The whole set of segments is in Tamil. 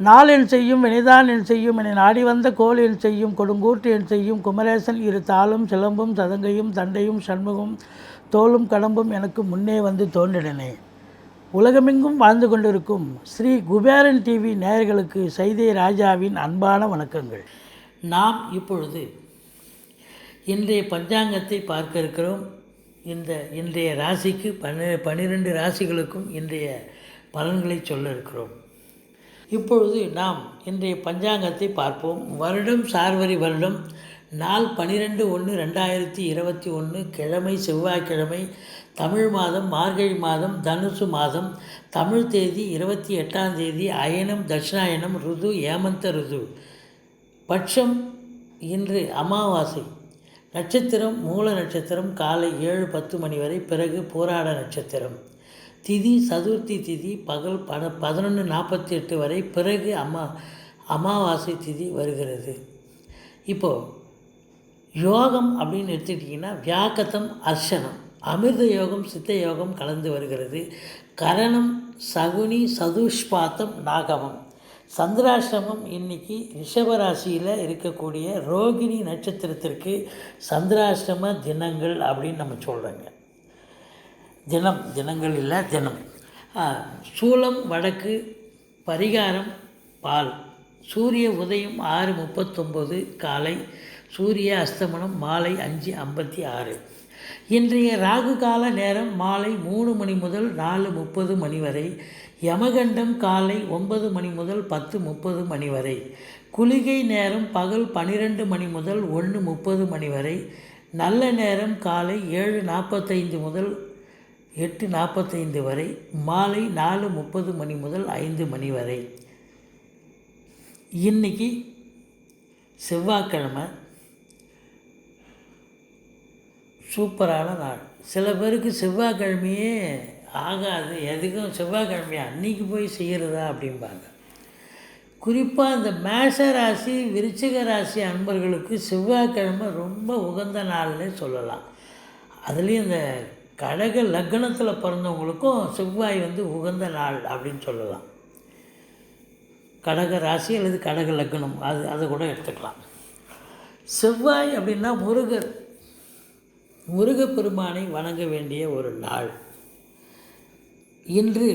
நாளென் செய்யும் வினைதான் என் செய்யும் என நாடி வந்த கோல் என் செய்யும் கொடுங்கூட்டு என் செய்யும் குமரேசன் இரு தாளும் சிலம்பும் சதங்கையும் தண்டையும் சண்முகம் தோளும் கடம்பும் எனக்கு முன்னே வந்து தோன்றினே உலகமெங்கும் வாழ்ந்து கொண்டிருக்கும் ஸ்ரீ குபேரன் டிவி நேயர்களுக்கு சைதை ராஜாவின் அன்பான வணக்கங்கள். நாம் இப்பொழுது இன்றைய பஞ்சாங்கத்தை பார்க்க இருக்கிறோம். இந்த இன்றைய ராசிக்கு பன்ன பன்னிரெண்டு ராசிகளுக்கும் இன்றைய பலன்களை சொல்ல இருக்கிறோம் இப்பொழுது நாம் இன்றைய பஞ்சாங்கத்தை பார்ப்போம். வருடம் சார்வரி வருடம். நாள் பன்னிரெண்டு ஒன்று ரெண்டாயிரத்தி இருபத்தி ஒன்று கிழமை செவ்வாய்க்கிழமை. தமிழ் மாதம் மார்கழி மாதம் தனுசு மாதம். தமிழ் தேதி இருபத்தி எட்டாம் தேதி. அயனம் தட்சிணாயனம் ருது ஏமந்த ருது. பட்சம் இன்று அமாவாசை. நட்சத்திரம் மூல நட்சத்திரம் காலை ஏழு பத்து மணி வரை பிறகு போராட நட்சத்திரம். திதி சதுர்த்தி திதி பகல் பட பதினொன்று நாற்பத்தி எட்டு வரை பிறகு அம்மா அமாவாசை திதி வருகிறது. இப்போது யோகம் அப்படின்னு எடுத்துக்கிட்டிங்கன்னா வியாக்கத்தம் அர்ச்சனம். அமிர்த யோகம் சித்த யோகம் கலந்து வருகிறது. கரணம் சகுனி சதுஷ்பாத்தம் நாகமம். சந்திராசிரமம் இன்னைக்கு ரிஷபராசியில் இருக்கக்கூடிய ரோகிணி நட்சத்திரத்திற்கு சந்திராசிரம தினங்கள் அப்படின்னு நம்ம சொல்கிறோங்க தினம் தினங்கள் இல்லை தினம். சூலம் வடக்கு பரிகாரம் பால். சூரிய உதயம் ஆறு முப்பத்தொம்பது காலை சூரிய அஸ்தமனம் மாலை அஞ்சு ஐம்பத்தி ஆறு. இன்றைய ராகு கால நேரம் மாலை மூணு மணி முதல் நாலு முப்பது மணி வரை யமகண்டம் காலை ஒன்பது மணி முதல் பத்து முப்பது மணி வரை. குளிகை நேரம் பகல் பன்னிரெண்டு மணி முதல் ஒன்று முப்பது மணி வரை. நல்ல நேரம் காலை ஏழு நாற்பத்தைந்து முதல் எட்டு நாற்பத்தைந்து வரை. மாலை நாலு முப்பது மணி முதல் ஐந்து மணி வரை. இன்னைக்கு செவ்வாய்க்கிழமை. சூப்பரான நாள். சில பேருக்கு செவ்வாய்க்கிழமையே ஆகாது எதுக்கும் செவ்வாய்க்கிழமையா அன்னைக்கு போய் செய்கிறதா அப்படிம்பாங்க. குறிப்பாக இந்த மேஷ ராசி விருச்சிக ராசி அன்பர்களுக்கு செவ்வாய்க்கிழமை ரொம்ப உகந்த நாள்னே சொல்லலாம். அதுலேயும் இந்த கடக லக்னத்தில் பிறந்தவங்களுக்கும் செவ்வாய் வந்து உகந்த நாள் அப்படின்னு சொல்லலாம். கடக ராசி அல்லது கடக லக்னம் அது அதை கூட எடுத்துக்கலாம். செவ்வாய் அப்படின்னா முருகர். முருகப்பெருமானை வணங்க வேண்டிய ஒரு நாள். இன்று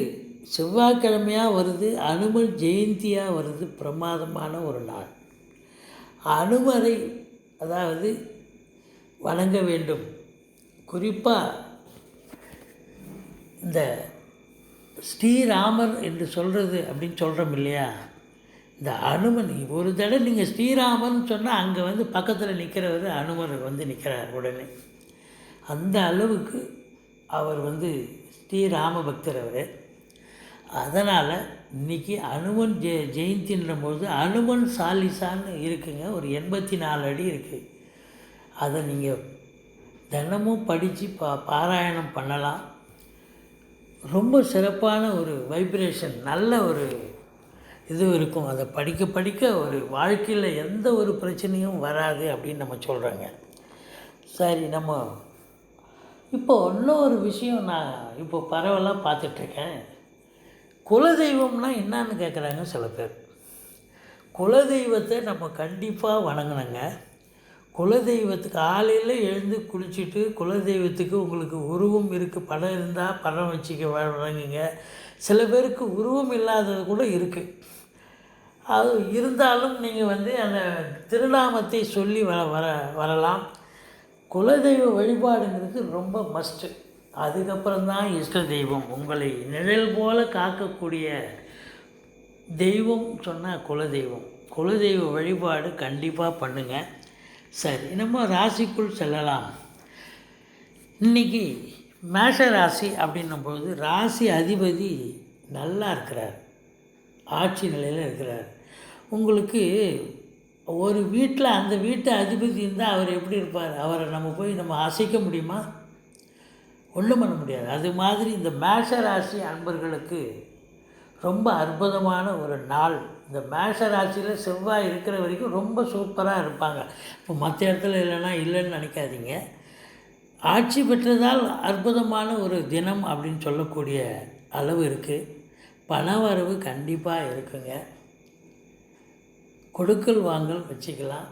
செவ்வாய்க்கிழமையாக வருது அனுமன் ஜெயந்தியாக வருது பிரமாதமான ஒரு நாள். அனுமரை அதாவது வணங்க வேண்டும். குறிப்பாக இந்த ஸ்ரீராமர் என்று சொல்கிறது அப்படின்னு சொல்கிறோம் இல்லையா? இந்த அனுமன் ஒரு தடவை நீங்கள் ஸ்ரீராமன் சொன்னால் அங்கே வந்து பக்கத்தில் நிற்கிறவர் அனுமர் வந்து நிற்கிறார் உடனே. அந்த அளவுக்கு அவர் வந்து ஸ்ரீராம பக்தர் அவர். அதனால் இன்றைக்கி அனுமன் ஜெ ஜெயந்தின்ற போது அனுமன் சாலிசான்னு இருக்குங்க. ஒரு எண்பத்தி நாலு அடி இருக்குது அதை நீங்கள் தினமும் படித்து பா பாராயணம் பண்ணலாம். ரொம்ப சிறப்பான ஒரு வைப்ரேஷன் நல்ல ஒரு இது இருக்கும். அதை படிக்க படிக்க ஒரு வாழ்க்கையில் எந்த ஒரு பிரச்சனையும் வராது அப்படின்னு நம்ம சொல்கிறோங்க சரி நம்ம இப்போ இன்னொரு விஷயம் நான் இப்போ பரவலாக பார்த்துட்ருக்கேன். குலதெய்வம்னா என்னன்னு கேட்குறாங்க சில பேர். குலதெய்வத்தை நம்ம கண்டிப்பாக வணங்கணுங்க. குலதெய்வத்துக்கு காலையில் எழுந்து குளிச்சுட்டு குலதெய்வத்துக்கு உங்களுக்கு உருவம் இருக்குது படம் இருந்தால் படம் வச்சுக்க வணங்குங்க. சில பேருக்கு உருவம் இல்லாதது கூட இருக்குது அது இருந்தாலும் நீங்கள் வந்து அந்த திருநாமத்தை சொல்லி வர வர வரலாம். குலதெய்வ வழிபாடுங்கிறது ரொம்ப மஸ்ட்டு அதுக்கப்புறம் தான் இஷ்ட தெய்வம். உங்களை நிழல் போல காக்கக்கூடிய தெய்வம் சொன்னால் குலதெய்வம். குலதெய்வ வழிபாடு கண்டிப்பாக பண்ணுங்கள் சரி நம்ம ராசிக்குள் செல்லலாம். இன்னைக்கு மேஷ ராசி அப்படின்னும்போது ராசி அதிபதி நல்லா இருக்கிறார். ஆட்சி நிலையில் இருக்கிறார். உங்களுக்கு ஒரு வீட்டில் அந்த வீட்டு அதிபதி இருந்தால் அவர் எப்படி இருப்பார்? அவரை நம்ம போய் நம்ம அசைக்க முடியுமா? ஒன்றும் பண்ண முடியாது. அது மாதிரி இந்த மேஷ ராசி அன்பர்களுக்கு ரொம்ப அற்புதமான ஒரு நாள். இந்த மேஷ ராசியில் செவ்வாய் இருக்கிற வரைக்கும் ரொம்ப சூப்பராக இருப்பாங்க. இப்போ மற்ற இடத்துல இல்லைன்னா இல்லைன்னு நினைக்காதீங்க. ஆட்சி பெற்றதால் அற்புதமான ஒரு தினம் அப்படின்னு சொல்லக்கூடிய அளவு இருக்குது பணவரவு கண்டிப்பாக இருக்குங்க. கொடுக்கல் வாங்கல் வச்சுக்கலாம்.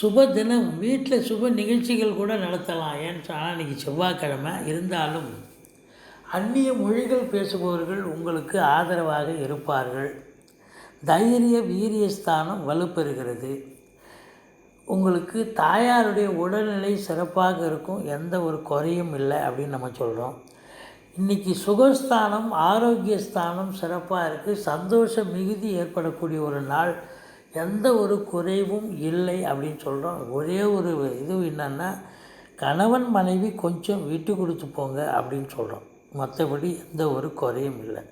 சுப தினம் வீட்டில் சுப நிகழ்ச்சிகள் கூட நடத்தலாம். ஏன்னு சொன்னால் இன்றைக்கி செவ்வாய்க்கிழமை. இருந்தாலும் அந்நிய மொழிகள் பேசுபவர்கள் உங்களுக்கு ஆதரவாக இருப்பார்கள். தைரிய வீரியஸ்தானம் வலுப்பெறுகிறது. உங்களுக்கு தாயாருடைய உடல்நிலை சிறப்பாக இருக்கும். எந்த ஒரு குறையும் இல்லை அப்படின்னு நம்ம சொல்கிறோம் இன்றைக்கி சுகஸ்தானம் ஆரோக்கியஸ்தானம் சிறப்பாக இருக்குது சந்தோஷ மிகுதி ஏற்படக்கூடிய ஒரு நாள். எந்த ஒரு குறைவும் இல்லை அப்படின்னு சொல்கிறோம் ஒரே ஒரு இது என்னென்னா கணவன் மனைவி கொஞ்சம் விட்டு கொடுத்து போங்க அப்படின்னு சொல்கிறோம் மற்றபடி எந்த ஒரு குறையும் இல்லை.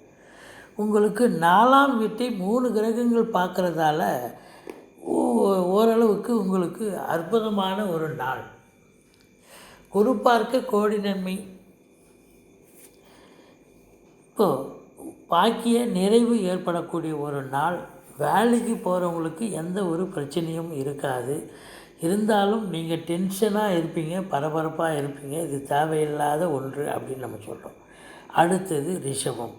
உங்களுக்கு நாலாம் வீட்டை மூணு கிரகங்கள் பார்க்குறதால ஓரளவுக்கு உங்களுக்கு அற்புதமான ஒரு நாள். குரு பார்க்க கோடி நன்மை. பாக்கிய நிறைவு ஏற்படக்கூடிய ஒரு நாள் வேலைக்கு போகிறவங்களுக்கு எந்த ஒரு பிரச்சனையும் இருக்காது. இருந்தாலும் நீங்கள் டென்ஷனாக இருப்பீங்க பரபரப்பாக இருப்பீங்க இது தேவையில்லாத ஒன்று அப்படின்னு நம்ம சொல்கிறோம் அடுத்தது ரிஷபம்.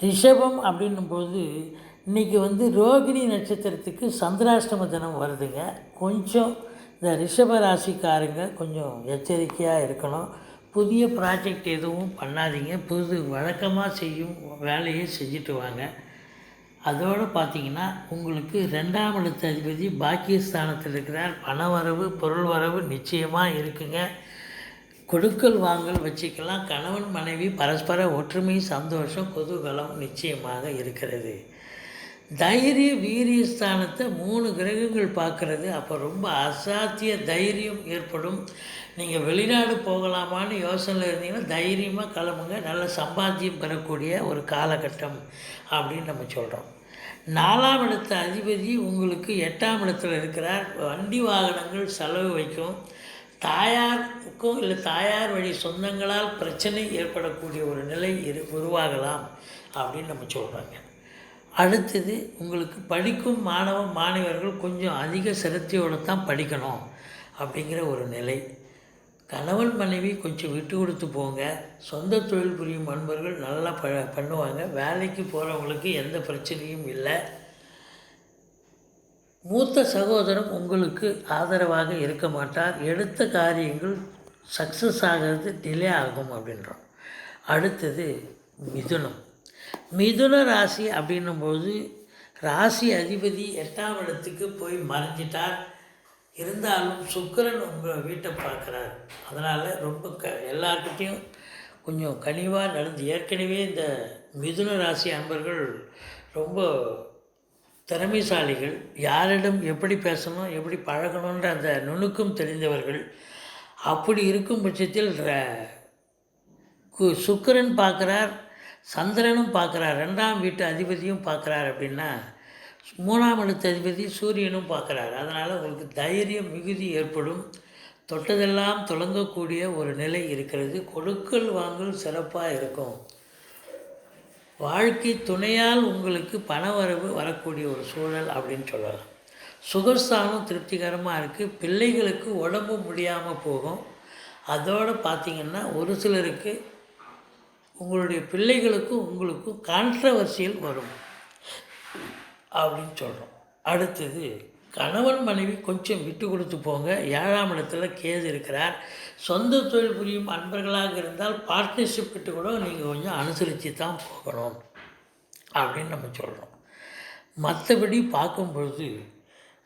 ரிஷபம் அப்படின்னும்போது இன்றைக்கி வந்து ரோகிணி நட்சத்திரத்துக்கு சந்திராஷ்டம தினம் வருதுங்க. கொஞ்சம் இந்த ரிஷப ராசிக்காரங்க கொஞ்சம் எச்சரிக்கையாக இருக்கணும். புதிய ப்ராஜெக்ட் எதுவும் பண்ணாதீங்க. புது வழக்கமாக செய்யும் வேலையை செஞ்சுட்டு வாங்க. அதோடு பார்த்தீங்கன்னா உங்களுக்கு ரெண்டாம் இடத்து அதிபதி பாக்கியஸ்தானத்தில் இருக்கிறார். பண வரவு பொருள் வரவு நிச்சயமாக இருக்குங்க. கொடுக்கல் வாங்கல் வச்சுக்கலாம். கணவன் மனைவி பரஸ்பர ஒற்றுமை சந்தோஷம் குதூகலம் நிச்சயமாக இருக்கிறது. தைரிய வீரிய ஸ்தானத்தை மூணு கிரகங்கள் பார்க்குறது. அப்போ ரொம்ப அசாத்திய தைரியம் ஏற்படும். நீங்கள் வெளிநாடு போகலாமான்னு யோசனையில் இருந்தீங்கன்னா தைரியமாக கிளம்புங்க. நல்ல சம்பாத்தியம் பெறக்கூடிய ஒரு காலகட்டம் அப்படின்னு நம்ம சொல்கிறோம் நாலாம் இடத்து அதிபதி உங்களுக்கு எட்டாம் இடத்துல இருக்கிறார். வண்டி வாகனங்கள் செலவு வைக்கும். தாயாருக்கும் இல்லை தாயார் வழி சொந்தங்களால் பிரச்சனை ஏற்படக்கூடிய ஒரு நிலை இரு உருவாகலாம் அப்படின்னு நம்ம சொல்கிறாங்க அடுத்தது உங்களுக்கு படிக்கும் மாணவ மாணவர்கள் கொஞ்சம் அதிக சிரத்தையோடு தான் படிக்கணும் அப்படிங்கிற ஒரு நிலை. கணவன் மனைவி கொஞ்சம் விட்டு கொடுத்து போங்க. சொந்த தொழில் புரியும் அன்பர்கள் நல்லா ப பண்ணுவாங்க. வேலைக்கு போகிறவங்களுக்கு எந்த பிரச்சனையும் இல்லை. மூத்த சகோதரம் உங்களுக்கு ஆதரவாக இருக்க மாட்டார். எடுத்த காரியங்கள் சக்ஸஸ் ஆகிறது டிலே ஆகும் அப்படின்றோம். அடுத்தது மிதுனம். மிதுன ராசி அப்படின்னும்போது ராசி அதிபதி எட்டாம் இடத்துக்கு போய் மறைஞ்சிட்டார். இருந்தாலும் சுக்கிரன் உங்கள் வீட்டை பார்க்குறார். அதனால் ரொம்ப க எல்லார்கிட்டேயும் கொஞ்சம் கனிவாக நடந்து ஏற்கனவே இந்த மிதுன ராசி அன்பர்கள் ரொம்ப திறமைசாலிகள். யாரிடம் எப்படி பேசணும் எப்படி பழகணுன்ற அந்த நுணுக்கம் தெரிந்தவர்கள். அப்படி இருக்கும் பட்சத்தில் ர- கு- சுக்கிரன் பார்க்குறார் சந்திரனும் பார்க்குறார் ரெண்டாம் வீட்டு அதிபதியும் பார்க்குறார் அப்படின்னா மூணாம் இடத்து அதிபதி சூரியனும் பார்க்குறாரு. அதனால் உங்களுக்கு தைரியம் மிகுதி ஏற்படும். தொட்டதெல்லாம் தொடங்கக்கூடிய ஒரு நிலை இருக்கிறது. கொடுக்கல் வாங்கல் சிறப்பாக இருக்கும். வாழ்க்கை துணையால் உங்களுக்கு பணவரவு வரக்கூடிய ஒரு சூழல் அப்படின்னு சொல்லலாம். சுகஸ்தானம் திருப்திகரமாக இருக்குது பிள்ளைகளுக்கு உடம்பு முடியாமல் போகும். அதோடு பார்த்திங்கன்னா ஒரு சிலருக்கு உங்களுடைய பிள்ளைகளுக்கும் உங்களுக்கும் கான்ட்ரவர்சியல் வரும். அப்படின்னு சொல்கிறோம் அடுத்தது கணவன் மனைவி கொஞ்சம் விட்டு கொடுத்து போங்க. ஏழாம் இடத்துல கேது இருக்கிறார். சொந்த தொழில் புரியும் அன்பர்களாக இருந்தால் பார்ட்னர்ஷிப் விட்டு கூட நீங்கள் கொஞ்சம் அனுசரித்து தான் போகணும் அப்படின்னு நம்ம சொல்கிறோம் மற்றபடி பார்க்கும் பொழுது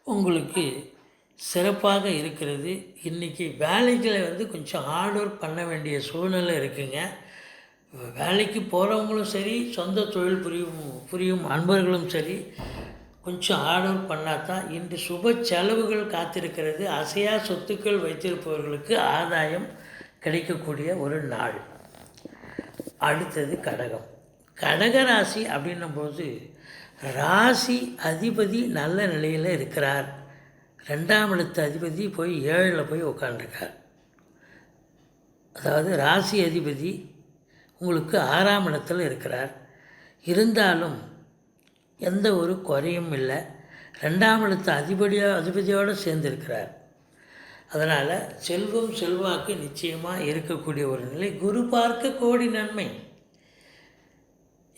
உங்களுக்கு சிறப்பாக இருக்கிறது. இன்றைக்கி வேலைகளை வந்து கொஞ்சம் ஹார்ட் ஒர்க் பண்ண வேண்டிய சூழ்நிலை இருக்குங்க. வேலைக்கு போகிறவங்களும் சரி சொந்த தொழில் புரியும் புரியும் அன்பர்களும் சரி கொஞ்சம் ஆர்டர் பண்ணால் தான் இன்று சுப செலவுகள் காத்திருக்கிறது. அசையா சொத்துக்கள் வைத்திருப்பவர்களுக்கு ஆதாயம் கிடைக்கக்கூடிய ஒரு நாள். அடுத்தது கடகம். கடகராசி அப்படின்னும்போது ராசி அதிபதி நல்ல நிலையில் இருக்கிறார். ரெண்டாம் இடத்து அதிபதி போய் ஏழில் போய் உட்காந்துருக்கார் அதாவது ராசி அதிபதி உங்களுக்கு ஆறாம் இடத்தில் இருக்கிறார். இருந்தாலும் எந்த ஒரு குறையும் இல்லை. ரெண்டாம் இடத்து அதிபதியோ அதிபதியோடு சேர்ந்திருக்கிறார். அதனால் செல்வம் செல்வாக்கு நிச்சயமாக இருக்கக்கூடிய ஒரு நிலை. குரு பார்க்க கோடி நன்மை.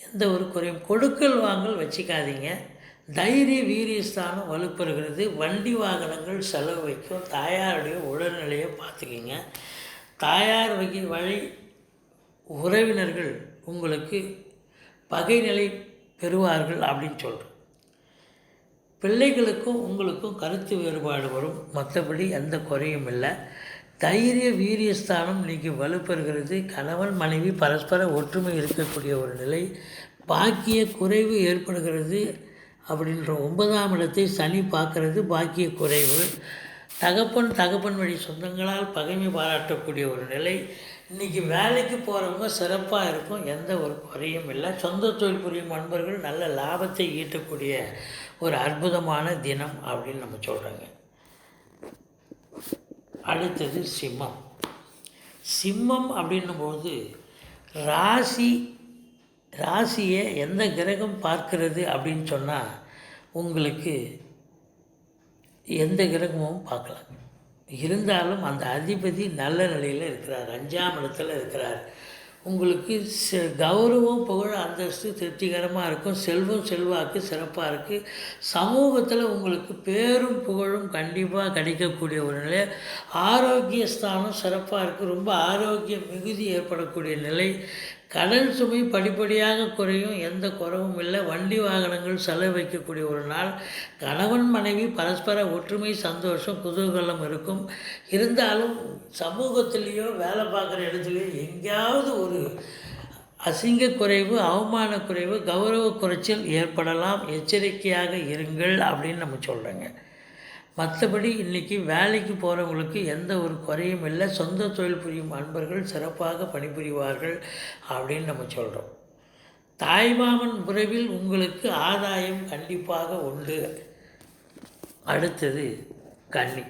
எந்த ஒரு குறையும். கொடுக்கல் வாங்கல் வச்சுக்காதீங்க. தைரிய வீரியஸ்தானம் வலுப்பெறுகிறது. வண்டி வாகனங்கள் செலவு வைக்கும். தாயாருடைய உடல்நிலையை பார்த்துக்கிங்க. தாயார் வகை வழி உறவினர்கள் உங்களுக்கு பகைநிலை பெறுவார்கள் அப்படின்னு சொல்கிறேன் பிள்ளைகளுக்கும் உங்களுக்கும் கருத்து வேறுபாடு வரும். மற்றபடி எந்த குறையும் இல்லை. தைரிய வீரியஸ்தானம் இன்றைக்கி வலுப்பெறுகிறது. கணவன் மனைவி பரஸ்பர ஒற்றுமை இருக்கக்கூடிய ஒரு நிலை. பாக்கிய குறைவு ஏற்படுகிறது அப்படின்ற ஒன்பதாம் இடத்தை சனி பார்க்கறது. பாக்கிய குறைவு. தகப்பன் தகப்பன் வழி சொந்தங்களால் பகைமை பாராட்டக்கூடிய ஒரு நிலை. இன்றைக்கி வேலைக்கு போகிறவங்க சிறப்பாக இருக்கும் எந்த ஒரு குறையும் இல்லை. சொந்த தொழில் புரியும் நண்பர்கள் நல்ல லாபத்தை ஈட்டக்கூடிய ஒரு அற்புதமான தினம் அப்படின்னு நம்ம சொல்கிறோங்க அடுத்தது சிம்மம். சிம்மம் அப்படின்னும்போது ராசி ராசியை எந்த கிரகம் பார்க்கிறது அப்படின்னு சொன்னால் உங்களுக்கு எந்த கிரகமும் பார்க்கலாம். இருந்தாலும் அந்த அதிபதி நல்ல நிலையில் இருக்கிறார் அஞ்சாம் இடத்துல இருக்கிறார். உங்களுக்கு செ கௌரவம் புகழ் அந்தஸ்து திருப்திகரமாக இருக்கும் செல்வம் செல்வாக்கு சிறப்பாக இருக்குது சமூகத்தில் உங்களுக்கு பேரும் புகழும் கண்டிப்பாக கிடைக்கக்கூடிய ஒரு நிலை. ஆரோக்கிய ஸ்தானம் சிறப்பாக இருக்குது ரொம்ப ஆரோக்கிய மிகுதி ஏற்படக்கூடிய நிலை. கடன் சுமை படிப்படியாக குறையும் எந்த குறவும் இல்லை. வண்டி வாகனங்கள் செலவு வைக்கக்கூடிய ஒரு நாள். கணவன் மனைவி பரஸ்பர ஒற்றுமை சந்தோஷம் குதூகலம் இருக்கும். இருந்தாலும் சமூகத்திலேயோ வேலை பார்க்குற இடத்துலையோ எங்கேயாவது ஒரு அசிங்க குறைவு அவமான குறைவு கௌரவ குறைச்சல் ஏற்படலாம். எச்சரிக்கையாக இருங்கள் அப்படின்னு நம்ம சொல்கிறோங்க மற்றபடி இன்றைக்கி வேலைக்கு போகிறவங்களுக்கு எந்த ஒரு குறையும் இல்லை. சொந்த தொழில் புரியும் அன்பர்கள் சிறப்பாக பணிபுரிவார்கள் அப்படின்னு நம்ம சொல்கிறோம் தாய்மாமன் உறவில் உங்களுக்கு ஆதாயம் கண்டிப்பாக உண்டு. அடுத்தது கன்னி.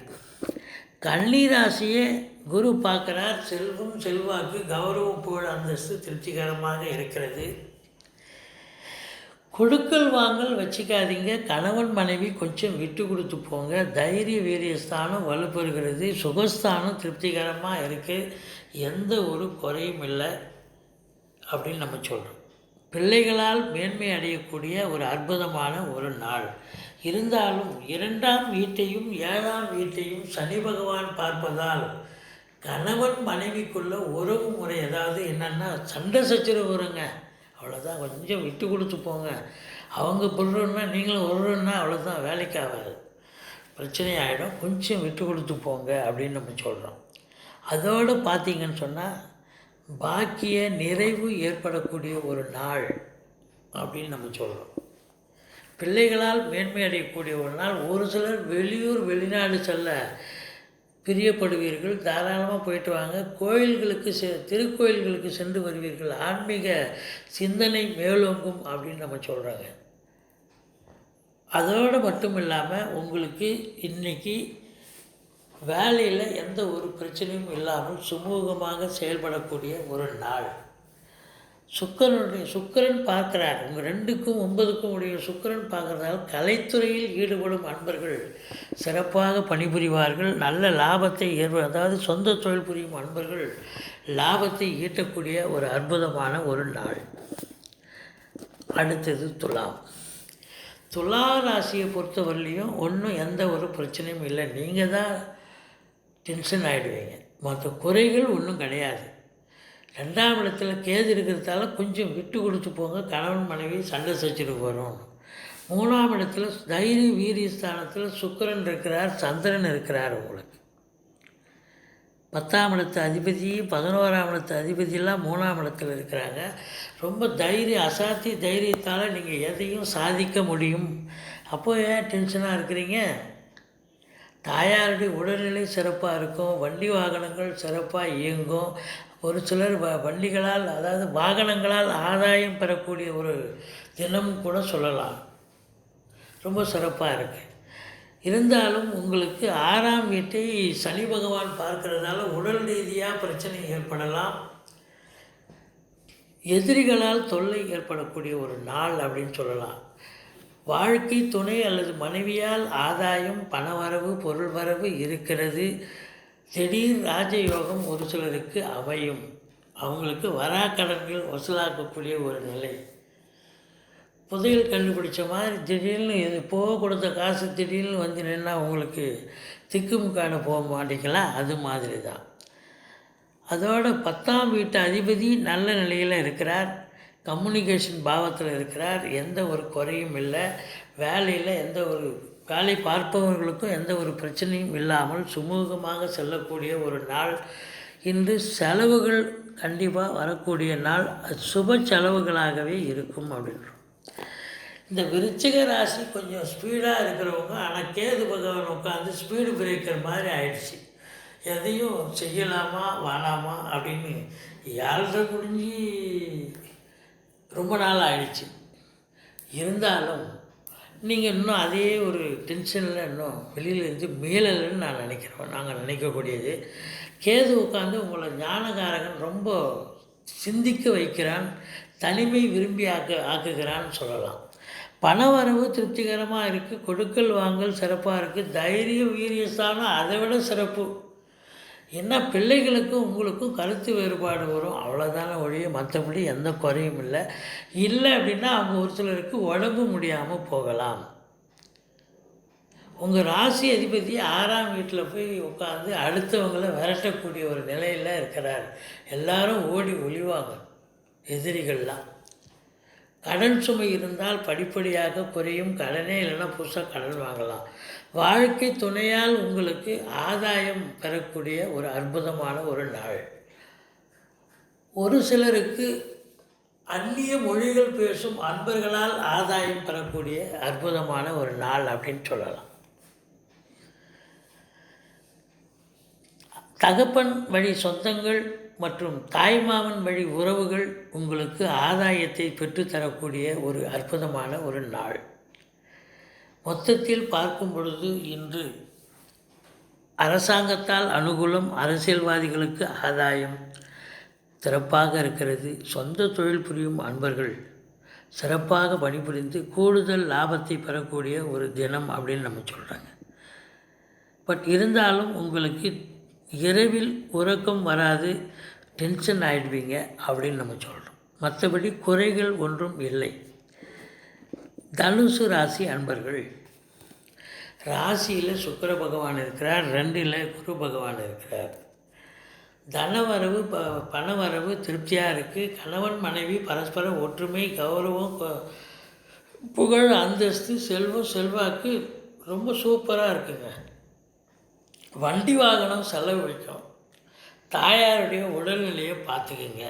கன்னி ராசியை குரு பார்க்குறார். செல்வம் செல்வாக்கு கௌரவம் புகழ் அந்தஸ்து திருப்திகரமாக இருக்கிறது. கொடுக்கல் வாங்கல் வச்சுக்காதீங்க. கணவன் மனைவி கொஞ்சம் விட்டு கொடுத்து போங்க. தைரிய வீரியஸ்தானம் வலுப்பெறுகிறது. சுகஸ்தானம் திருப்திகரமாக இருக்குது எந்த ஒரு குறையும் இல்லை அப்படின்னு நம்ம சொல்கிறோம் பிள்ளைகளால் மேன்மை அடையக்கூடிய ஒரு அற்புதமான ஒரு நாள். இருந்தாலும் இரண்டாம் வீட்டையும் ஏழாம் வீட்டையும் சனி பகவான் பார்ப்பதால் கணவன் மனைவிக்குள்ள உறவு முறை ஏதாவது என்னென்னா சண்டை சச்சரவு வருங்க. அவ்வளோதான் கொஞ்சம் விட்டு கொடுத்து போங்க. அவங்க பொருள்னா நீங்களும் ஒருன்னா அவ்வளோதான் வேலைக்கு ஆகாது. பிரச்சனை ஆகிடும் கொஞ்சம் விட்டு கொடுத்து போங்க அப்படின்னு நம்ம சொல்கிறோம் அதோடு பார்த்தீங்கன்னு சொன்னால் பாக்கிய நிறைவு ஏற்படக்கூடிய ஒரு நாள் அப்படின்னு நம்ம சொல்கிறோம் பிள்ளைகளால் மேன்மை அடையக்கூடிய ஒரு நாள். ஒரு சிலர் வெளியூர் வெளிநாடு செல்ல பிரியப்படுவீர்கள். தாராளமாக போயிட்டு வாங்க. கோயில்களுக்கு செ திருக்கோயில்களுக்கு சென்று வருவீர்கள். ஆன்மீக சிந்தனை மேலோங்கும் அப்படின்னு நம்ம சொல்கிறாங்க அதோடு மட்டும் இல்லாமல் உங்களுக்கு இன்றைக்கி வேலையில் எந்த ஒரு பிரச்சனையும் இல்லாமல் சுமூகமாக செயல்படக்கூடிய ஒரு நாள். சுக்கரனுடைய சுக்கரன் பார்க்குறார். உங்கள் ரெண்டுக்கும் ஒன்பதுக்கும் உடைய சுக்கரன் பார்க்குறதால் கலைத்துறையில் ஈடுபடும் அன்பர்கள் சிறப்பாக பணிபுரிவார்கள். நல்ல லாபத்தை ஏற்ப அதாவது சொந்த தொழில் புரியும் அன்பர்கள் லாபத்தை ஈட்டக்கூடிய ஒரு அற்புதமான ஒரு நாள். அடுத்தது துலாம். துலா ராசியை பொறுத்தவரையிலையும் ஒன்றும் எந்த ஒரு பிரச்சனையும் இல்லை. நீங்கள் தான் டென்ஷன் ஆகிடுவீங்க மற்ற குறைகள் ஒன்றும் கிடையாது. ரெண்டாம் இடத்துல கேது இருக்கிறதால கொஞ்சம் விட்டு கொடுத்து போங்க கணவன் மனைவி சண்டை சச்சிட்டு வரும். மூணாம் இடத்துல தைரிய வீரிய ஸ்தானத்தில் சுக்கரன் இருக்கிறார் சந்திரன் இருக்கிறார் உங்களுக்கு. பத்தாம் இடத்து அதிபதி பதினோராம் இடத்து அதிபதியெல்லாம் மூணாம் இடத்துல இருக்கிறாங்க. ரொம்ப தைரியம் அசாத்திய தைரியத்தால் நீங்கள் எதையும் சாதிக்க முடியும். அப்போ ஏன் டென்ஷனாக இருக்கிறீங்க? தாயாருடைய உடல்நிலை சிறப்பாக இருக்கும் வண்டி வாகனங்கள் சிறப்பாக இயங்கும் ஒரு சிலர் வ வண்டிகளால் அதாவது வாகனங்களால் ஆதாயம் பெறக்கூடிய ஒரு தினமும் கூட சொல்லலாம். ரொம்ப சிறப்பாக இருக்குது இருந்தாலும் உங்களுக்கு ஆறாம் வீட்டை சனி பகவான் பார்க்கறதுனால உடல் ரீதியாக பிரச்சனை ஏற்படலாம். எதிரிகளால் தொல்லை ஏற்படக்கூடிய ஒரு நாள் அப்படின்னு சொல்லலாம். வாழ்க்கை துணை அல்லது மனைவியால் ஆதாயம் பணவரவு பொருள் வரவு இருக்கிறது. திடீர் ராஜயோகம் ஒரு சிலருக்கு அமையும் அவங்களுக்கு வராக்கடன்கள் வசூலாக்கக்கூடிய ஒரு நிலை. புதையல் கண்டுபிடிச்ச மாதிரி திடீர்னு இது போக கொடுத்த காசு திடீர்னு வந்து நின்னா உங்களுக்கு திக்குமுக்கான போக மாட்டீங்களா? அது மாதிரி தான் அதோட பத்தாம் வீட்டு அதிபதி நல்ல நிலையில் இருக்கிறார். கம்யூனிகேஷன் பாவத்தில் இருக்கிறார். எந்த ஒரு குறையும் இல்லை. வேலையில் எந்த ஒரு வேலை பார்ப்பவர்களுக்கும் எந்த ஒரு பிரச்சனையும் இல்லாமல் சுமூகமாக செல்லக்கூடிய ஒரு நாள். இன்று செலவுகள் கண்டிப்பாக வரக்கூடிய நாள். அது சுப செலவுகளாகவே இருக்கும் அப்படின்றோம். இந்த விருச்சிக ராசி கொஞ்சம் ஸ்பீடாக இருக்கிறவங்க ஆனால் கேது பகவான் உட்காந்து ஸ்பீடு பிரேக்கர் மாதிரி ஆயிடுச்சு. எதையும் செய்யலாமா வேணாமா அப்படின்னு யாழ்கிட்ட முடிஞ்சு ரொம்ப நாள் ஆயிடுச்சு. இருந்தாலும் நீங்கள் இன்னும் அதே ஒரு டென்ஷனில் இன்னும் வெளியிலேருந்து மீளலைன்னு நான் நினைக்கிறோம் நாங்கள் நினைக்கக்கூடியது. கேது உட்காந்து உங்களை ஞானகாரகன் ரொம்ப சிந்திக்க வைக்கிறான் தனிமை விரும்பி ஆக்க ஆக்குகிறான்னு சொல்லலாம். பணவரவு திருப்திகரமாக இருக்குது கொடுக்கல் வாங்கல் சிறப்பாக இருக்குது தைரியம் வீரியஸ்தானம் அதை விட சிறப்பு. என்ன பிள்ளைகளுக்கும் உங்களுக்கும் கருத்து வேறுபாடு வரும்? அவ்வளோதான ஒழிய மற்றபடி எந்த குறையும் இல்லை. இல்லை அப்படின்னா அவங்க ஒரு சிலருக்கு உடம்பு முடியாமல் போகலாம். உங்கள் ராசி அதிபதி ஆறாம் வீட்டில் போய் உட்காந்து அடுத்தவங்கள விரட்டக்கூடிய ஒரு நிலையில் இருக்கிறார். எல்லாரும் ஓடி ஒளிவாங்க. எதிரிகள்லாம். கடன் சுமை இருந்தால் படிப்படியாக குறையும். கடனே இல்லைன்னா புதுசாக கடன் வாங்கலாம். வாழ்க்கை துணையால் உங்களுக்கு ஆதாயம் பெறக்கூடிய ஒரு அற்புதமான ஒரு நாள். ஒரு சிலருக்கு அந்நிய மொழிகள் பேசும் அன்பர்களால் ஆதாயம் பெறக்கூடிய அற்புதமான ஒரு நாள் அப்படின்னு சொல்லலாம். தகப்பன் வழி சொந்தங்கள் மற்றும் தாய்மாமன் வழி உறவுகள் உங்களுக்கு ஆதாயத்தை பெற்றுத்தரக்கூடிய ஒரு அற்புதமான ஒரு நாள். மொத்தத்தில் பார்க்கும் பொழுது இன்று அரசாங்கத்தால் அனுகூலம் அரசியல்வாதிகளுக்கு ஆதாயம் சிறப்பாக இருக்கிறது. சொந்த தொழில் புரியும் அன்பர்கள் சிறப்பாக பணிபுரிந்து கூடுதல் லாபத்தை பெறக்கூடிய ஒரு தினம் அப்படின்னு நம்ம சொல்கிறாங்க பட் இருந்தாலும் உங்களுக்கு இரவில் உறக்கம் வராது டென்ஷன் ஆகிடுவீங்க அப்படின்னு நம்ம சொல்கிறோம் மற்றபடி குறைகள் ஒன்றும் இல்லை. தனுசு ராசி அன்பர்கள். ராசியில் சுக்கர பகவான் இருக்கிறார் ரெண்டில் குரு பகவான் இருக்கிறார். தனவரவு ப பணவரவு திருப்தியாக இருக்குது கணவன் மனைவி பரஸ்பர ஒற்றுமை கௌரவம் புகழ் அந்தஸ்து செல்வம் செல்வாக்கு ரொம்ப சூப்பராக இருக்குங்க. வண்டி வாகனம் செலவழிக்கும் தாயாருடைய உடல்நிலையை பார்த்துக்குங்க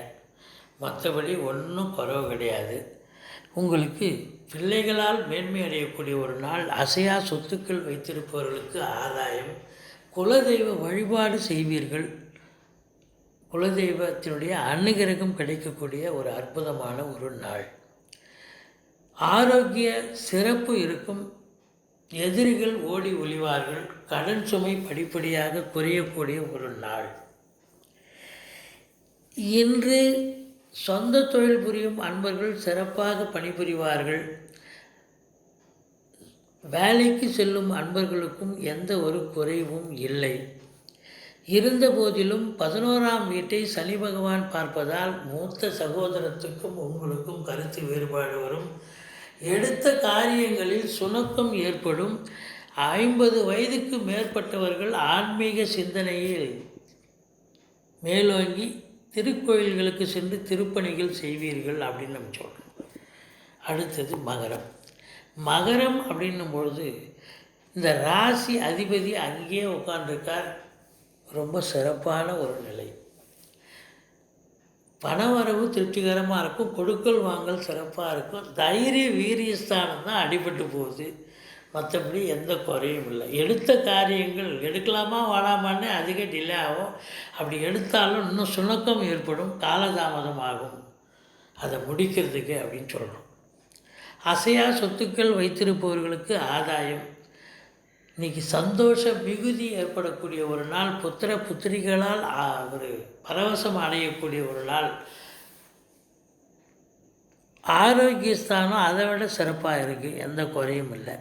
மற்றபடி ஒன்றும் குறவு கிடையாது. உங்களுக்கு பிள்ளைகளால் மேன்மை அடையக்கூடிய ஒரு நாள் அசையா சொத்துக்கள் வைத்திருப்பவர்களுக்கு ஆதாயம். குலதெய்வ வழிபாடு செய்வீர்கள். குலதெய்வத்தினுடைய அனுகிரகம் கிடைக்கக்கூடிய ஒரு அற்புதமான ஒரு நாள். ஆரோக்கிய சிறப்பு இருக்கும். எதிரிகள் ஓடி ஒளிவார்கள். கடன் சுமை படிப்படியாக குறையக்கூடிய ஒரு நாள். இன்று சொந்த தொழில் புரியும் அன்பர்கள் சிறப்பாக பணிபுரிவார்கள். வேலைக்கு செல்லும் அன்பர்களுக்கும் எந்த ஒரு குறைவும் இல்லை. இருந்த போதிலும் பதினோராம் வீட்டை சனி பகவான் பார்ப்பதால் மூத்த சகோதரத்துக்கும் உங்களுக்கும் கருத்து வேறுபாடு வரும். எடுத்த காரியங்களில் சுணக்கம் ஏற்படும். ஐம்பது வயதுக்கு மேற்பட்டவர்கள் ஆன்மீக சிந்தனையில் மேலோங்கி திருக்கோயில்களுக்கு சென்று திருப்பணிகள் செய்வீர்கள் அப்படின்னு நம்ம சொல்கிறோம் அடுத்தது மகரம். மகரம் அப்படின்னும் பொழுது இந்த ராசி அதிபதி அங்கேயே உட்காந்துருக்கார் ரொம்ப சிறப்பான ஒரு நிலை. பணவரவு திருப்திகரமாக இருக்கும் கொடுக்கல் வாங்கல் சிறப்பாக இருக்கும். தைரிய வீரியஸ்தானம் தான் அடிபட்டு போகுது. மற்றபடி எந்த குறையும் இல்லை. எடுத்த காரியங்கள் எடுக்கலாமா வேணாமான்னு அதிக டிலே ஆகும். அப்படி எடுத்தாலும் இன்னும் சுணக்கம் ஏற்படும் காலதாமதம் ஆகும். அதை முடிக்கிறதுக்கு அப்படின்னு சொல்கிறோம் அசையா சொத்துக்கள் வைத்திருப்பவர்களுக்கு ஆதாயம். இன்னைக்கு சந்தோஷ மிகுதி ஏற்படக்கூடிய ஒரு நாள் புத்திர புத்திரிகளால் ஒரு பரவசம் அடையக்கூடிய ஒரு நாள். ஆரோக்கிய ஸ்தானம் அதை விட சிறப்பாக இருக்குது எந்த குறையும் இல்லை.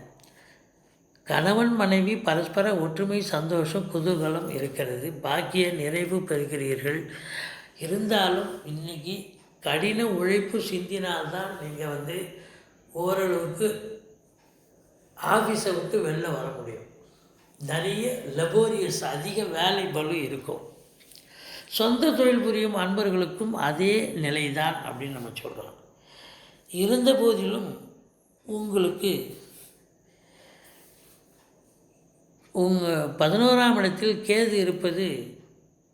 கணவன் மனைவி பரஸ்பர ஒற்றுமை சந்தோஷம் குதூகலம் இருக்கிறது. பாக்கிய நிறைவு பெறுகிறீர்கள். இருந்தாலும் இன்னைக்கு கடின உழைப்பு சிந்தினால்தான் நீங்கள் வந்து ஓரளவுக்கு ஆஃபீஸை விட்டு வெளில வர முடியும். நிறைய லெபோரியஸ் அதிக வேலை பலு இருக்கும். சொந்த தொழில் புரியும் அன்பர்களுக்கும் அதே நிலைதான் அப்படின்னு நம்ம சொல்கிறோம் இருந்த போதிலும் உங்களுக்கு உங்கள் பதினோராம் இடத்தில் கேது இருப்பது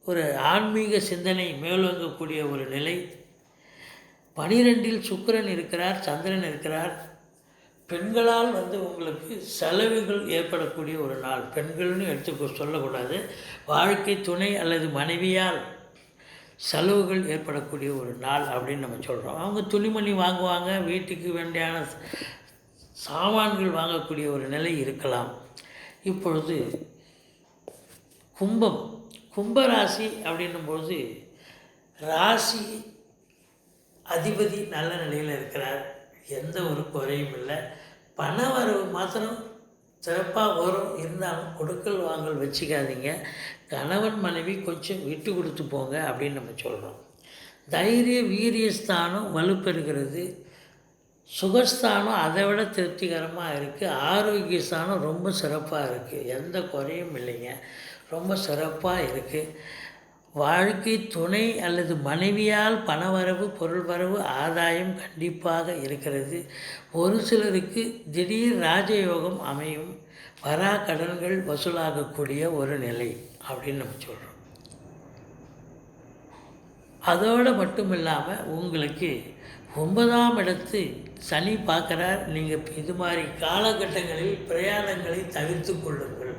ஒரு ஆன்மீக சிந்தனை மேலோங்கக்கூடிய ஒரு நிலை. பனிரெண்டில் சுக்கிரன் இருக்கிறார் சந்திரன் இருக்கிறார். பெண்களால் வந்து உங்களுக்கு செலவுகள் ஏற்படக்கூடிய ஒரு நாள். பெண்கள்னு எடுத்து சொல்லக்கூடாது. வாழ்க்கை துணை அல்லது மனைவியால் செலவுகள் ஏற்படக்கூடிய ஒரு நாள் அப்படின்னு நம்ம சொல்கிறோம் அவங்க துணிமணி வாங்குவாங்க வீட்டுக்கு வேண்டியான சாமான்கள் வாங்கக்கூடிய ஒரு நிலை இருக்கலாம். இப்பொழுது கும்பம் கும்பராசி அப்படின்னும்போது ராசி அதிபதி நல்ல நிலையில் இருக்கிறார். எந்த ஒரு குறையும் இல்லை. பண வரவு மாத்திரம் சிறப்பாக வரும். இருந்தாலும் கொடுக்கல் வாங்கல் வச்சுக்காதீங்க. கணவன் மனைவி கொஞ்சம் விட்டு கொடுத்து போங்க அப்படின்னு நம்ம சொல்கிறோம் தைரிய வீரியஸ்தானம் வலுப்பெறுகிறது. சுகஸ்தானம் அதை விட திருப்திகரமாக இருக்குது ஆரோக்கியஸ்தானம் ரொம்ப சிறப்பாக இருக்குது எந்த குறையும் இல்லைங்க. ரொம்ப சிறப்பாக இருக்குது வாழ்க்கை துணை அல்லது மனைவியால் பணவரவு பொருள் வரவு ஆதாயம் கண்டிப்பாக இருக்கிறது. ஒரு சிலருக்கு திடீர் ராஜயோகம் அமையும். வரா கடன்கள் வசூலாகக்கூடிய ஒரு நிலை அப்படின்னு நம்ம சொல்கிறோம் அதோடு மட்டும் இல்லாமல் உங்களுக்கு ஒன்பதாம் இடத்து சனி பார்க்குறார் நீங்கள் இது மாதிரி காலகட்டங்களில் பிரயாணங்களை தவிர்த்து கொள்ளுங்கள்.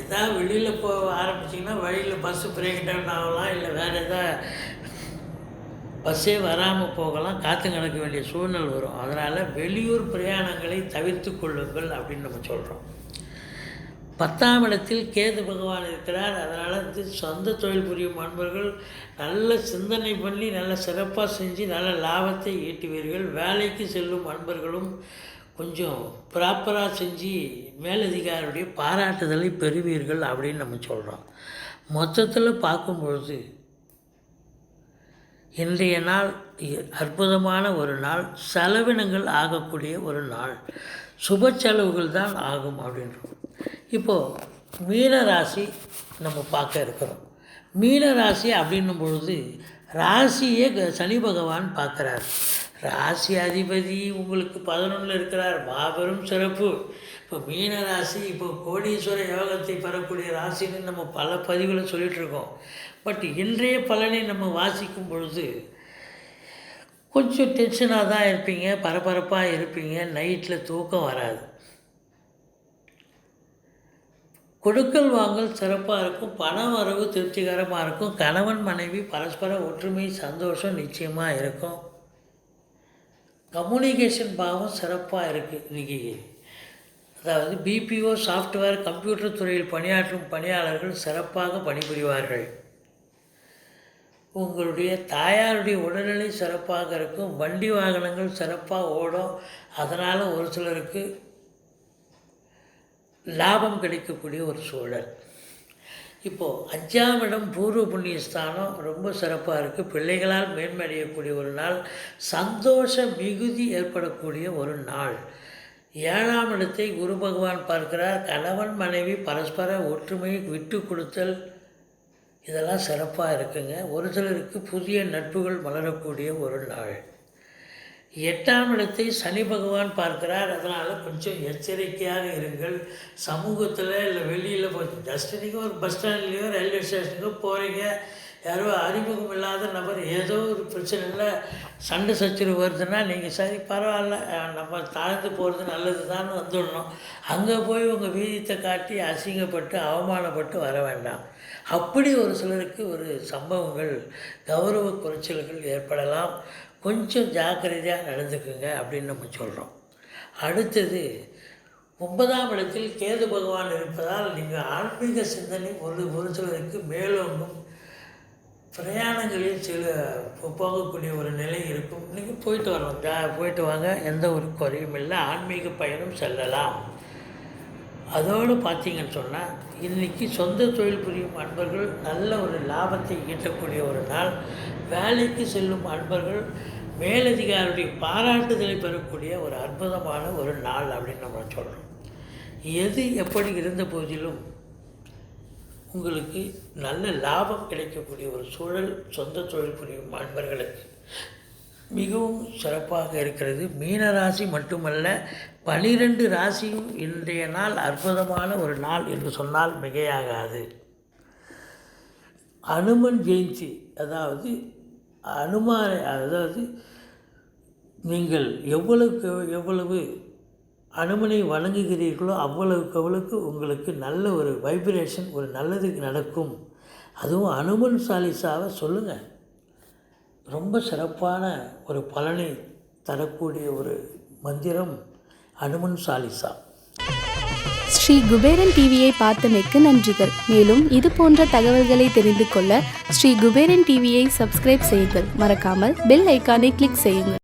எதாவது வெளியில் போக ஆரம்பிச்சிங்கன்னா வழியில் பஸ்ஸு பிரேக் டவுன் ஆகலாம் இல்லை வேறு எதாவது பஸ்ஸே வராமல் போகலாம் காற்று கிடக்க வேண்டிய சூழ்நிலை வரும். அதனால் வெளியூர் பிரயாணங்களை தவிர்த்து கொள்ளுங்கள் அப்படின்னு நம்ம சொல்கிறோம் பத்தாம் இடத்தில் கேது பகவான் இருக்கிறார். அதனால் வந்து சொந்த தொழில் புரியும் அன்பர்கள் நல்ல சிந்தனை பண்ணி நல்ல சிறப்பாக செஞ்சு நல்ல லாபத்தை ஈட்டுவீர்கள். வேலைக்கு செல்லும் அன்பர்களும் கொஞ்சம் ப்ராப்பராக செஞ்சு மேலதிகாரியுடைய பாராட்டுதலை பெறுவீர்கள் அப்படின்னு நம்ம சொல்கிறோம் மொத்தத்தில் பார்க்கும்பொழுது இன்றைய நாள் இ- அற்புதமான ஒரு நாள் செலவினங்கள் ஆகக்கூடிய ஒரு நாள். சுப செலவுகள் தான் ஆகும் அப்படின்றோம். இப்போது மீன ராசி நம்ம பார்க்க இருக்கிறோம். மீன ராசி அப்படின்னும் பொழுது ராசியே க- சனி பகவான் பார்க்குறார். ராசி அதிபதி உங்களுக்கு பதினொன்றில் இருக்கிறார். மாபெரும் சிறப்பு. இப்போ மீன ராசி இப்போ கோடீஸ்வர யோகத்தை பெறக்கூடிய ராசின்னு நம்ம பல பதிவில் சொல்லிகிட்ருக்கோம் பட் இன்றைய பலனை நம்ம வாசிக்கும் பொழுது கொஞ்சம் டென்ஷனாக தான் இருப்பீங்க பரபரப்பாக இருப்பீங்க நைட்டில் தூக்கம் வராது. கொடுக்கல் வாங்கல் சிறப்பாக இருக்கும் பண வரவு திருப்திகரமாக இருக்கும் கணவன் மனைவி பரஸ்பர ஒற்றுமை சந்தோஷம் நிச்சயமாக இருக்கும். கம்யூனிகேஷன் பாவம் சிறப்பாக இருக்குது இன்றைக்கி அதாவது பிபிஓ சாஃப்ட்வேர் கம்ப்யூட்டர் துறையில் பணியாற்றும் பணியாளர்கள் சிறப்பாக பணிபுரிவார்கள். உங்களுடைய தாயாருடைய உடல்நிலை சிறப்பாக இருக்கும் வண்டி வாகனங்கள் சிறப்பாக ஓடும் அதனால் ஒரு சிலருக்கு லாபம் கிடைக்கக்கூடிய ஒரு சூழல். இப்போது அஞ்சாம் இடம் பூர்வ புண்ணிய ஸ்தானம் ரொம்ப சிறப்பாக இருக்குது பிள்ளைகளால் மேன்மடையக்கூடிய ஒரு நாள் சந்தோஷ மிகுதி ஏற்படக்கூடிய ஒரு நாள். ஏழாம் இடத்தை குரு பகவான் பார்க்கிறார். கணவன் மனைவி பரஸ்பர ஒற்றுமை விட்டு கொடுத்தல் இதெல்லாம் சிறப்பாக இருக்குங்க. ஒரு சிலருக்கு புதிய நட்புகள் மலரக்கூடிய ஒரு நாள். எட்டாம் இடத்தை சனி பகவான் பார்க்கிறார். அதனால் கொஞ்சம் எச்சரிக்கையாக இருங்கள். சமூகத்தில் இல்லை வெளியில் போய் ஜஸ்ட் நீங்கள் ஒரு பஸ் ஸ்டாண்ட்லேயோ ரயில்வே ஸ்டேஷனுக்கோ போகிறீங்க யாரோ அறிமுகம் இல்லாத நபர் ஏதோ ஒரு பிரச்சனையில் சண்டை சச்சரவு வருதுன்னா நீங்கள் சரி பரவாயில்ல நம்ம தாழ்ந்து போகிறது நல்லது தான் வந்துடணும். அங்கே போய் உங்கள் வீதியத்தை காட்டி அசிங்கப்பட்டு அவமானப்பட்டு வர வேண்டாம். அப்படி ஒரு சிலருக்கு ஒரு சம்பவங்கள் கௌரவ குறைச்சல்கள் ஏற்படலாம். கொஞ்சம் ஜாக்கிரதையாக நடந்துக்குங்க அப்படின்னு நம்ம சொல்கிறோம் அடுத்தது ஒன்பதாம் இடத்தில் கேது பகவான் இருப்பதால் நீங்கள் ஆன்மீக சிந்தனை ஒரு ஒரு சிலருக்கு மேலோங்கும் பிரயாணங்களில் சில போகக்கூடிய ஒரு நிலை இருக்கும். நீங்கள் போயிட்டு வரலாம் ஜா போயிட்டு வாங்க. எந்த ஒரு குறையும் இல்லை. ஆன்மீக பயணம் செல்லலாம். அதோடு பார்த்தீங்கன்னு சொன்னால் இன்றைக்கி சொந்த தொழில் புரியும் அன்பர்கள் நல்ல ஒரு லாபத்தை ஈட்டக்கூடிய ஒரு நாள். வேலைக்கு செல்லும் அன்பர்கள் மேலதிகாரியுடைய பாராட்டுதலை பெறக்கூடிய ஒரு அற்புதமான ஒரு நாள் அப்படின்னு நம்ம சொல்கிறோம் எது எப்படி இருந்த போதிலும் உங்களுக்கு நல்ல லாபம் கிடைக்கக்கூடிய ஒரு சூழல் சொந்த தொழில் புரியும் அன்பர்களுக்கு. மிகவும் சிறப்பாக இருக்கிறது. மீன ராசி மட்டுமல்ல பனிரெண்டு ராசியும் இன்றைய நாள் அற்புதமான ஒரு நாள் என்று சொன்னால் மிகையாகாது. அனுமன் ஜெயந்தி அதாவது அனுமான அதாவது நீங்கள் எவ்வளவுக்கு எவ்வளவு அனுமனை வணங்குகிறீர்களோ அவ்வளவுக்கு அவ்வளவுக்கு உங்களுக்கு நல்ல ஒரு வைப்ரேஷன் ஒரு நல்லது நடக்கும். அதுவும் அனுமன் சாலிசாவை சொல்லுங்கள் ரொம்ப சிறப்பான ஒரு பலனை தரக்கூடிய ஒரு மந்திரம் அனுமன் சாலிசா. ஸ்ரீ குபேரன் டிவியை பார்த்தமைக்கு நன்றிகள். மேலும் இது போன்ற தகவல்களை தெரிந்து கொள்ள ஸ்ரீ குபேரன் டிவியை சப்ஸ்கிரைப் செய்யுங்கள். மறக்காமல் பெல் ஐக்கானை கிளிக் செய்யுங்கள்.